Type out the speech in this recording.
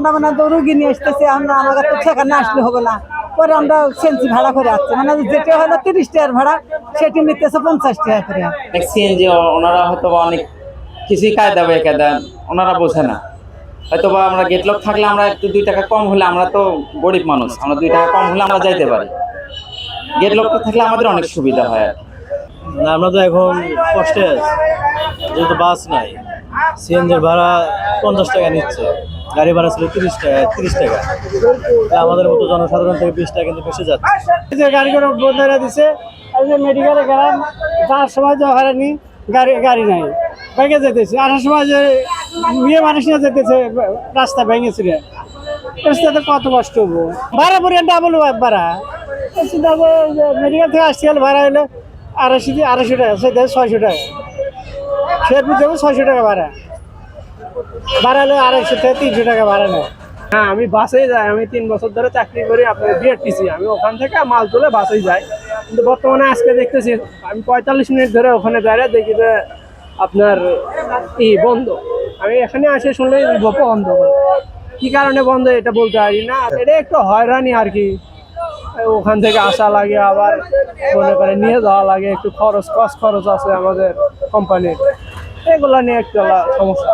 আমরা মানে তো রুগী নিয়ে আসতেছি আমরা আমাদের তো সেখানে আসলে হবে না। পরে আমরা সেন্সি ভাড়া করে আসছি। মানে যেটা হলো তিরিশ টাকার ভাড়া সেটি নিতেছে পঞ্চাশ টাকা করে। সিএনজি ওনারা হয়তো বা অনেক কিছুই কায়দা বে কায়দা ওনারা বোঝে না। হয়তো বা আমরা গেট লক থাকলে আমরা একটু দুই টাকা কম হলে আমরা তো গরিব মানুষ আমরা দুই টাকা কম হলে আমরা যাইতে পারি। গেট লকটা থাকলে আমাদের অনেক সুবিধা হয় আর না আমরা তো এখন কষ্টে আছি। যেহেতু বাস নাই সিএনজির ভাড়া পঞ্চাশ টাকা নিচ্ছে। গাড়ি ভাড়া ছিল তিরিশ টাকা তিরিশ টাকা। আমাদের মতো জনসাধারণ থেকে বিশ টাকা কিন্তু বেশি যাচ্ছে। যে গাড়িগুলো বন্ধ করে দিছে যে মেডিকেলে গেলাম তার সময় তো হয়রানি গাড়ি গাড়ি নাই। ভেঙে যেতেছে। আসার সময় যে মেয়ে মানুষ নিয়ে যেতেছে, রাস্তা ভেঙেছিল রাস্তাতে কত কষ্ট হব। ভাড়া পরে ডাবল ভাড়া। মেডিকেল থেকে আসতে গেলে ভাড়া হলে আড়াইশো আড়াইশো টাকা সেটা ছয়শো টাকা। শেরপুর যাব ছয়শো টাকা ভাড়া। ভাড়া হলে আড়াইশো থেকে তিনশো টাকা ভাড়া নেয় হ্যাঁ আমি বাসেই যাই। আমি তিন বছর ধরে চাকরি করি, আপনার বিআরটিসি আমি ওখান থেকে মাল তুলে বাসেই যাই। কিন্তু বর্তমানে আজকে দেখতেছি, আমি পঁয়তাল্লিশ মিনিট ধরে ওখানে দাঁড়িয়ে দেখি যে আপনার ই বন্ধ। আমি এখানে আসে শুনলে বন্ধ কি কারণে বন্ধ এটা বলতে পারি না। এটা একটু হয়রানি আর কি। ওখান থেকে আসা লাগে আবার, মনে করে নিয়ে যাওয়া লাগে, একটু খরচ, কস খরচ আছে আমাদের কোম্পানির। এগুলো নিয়ে একটু সমস্যা।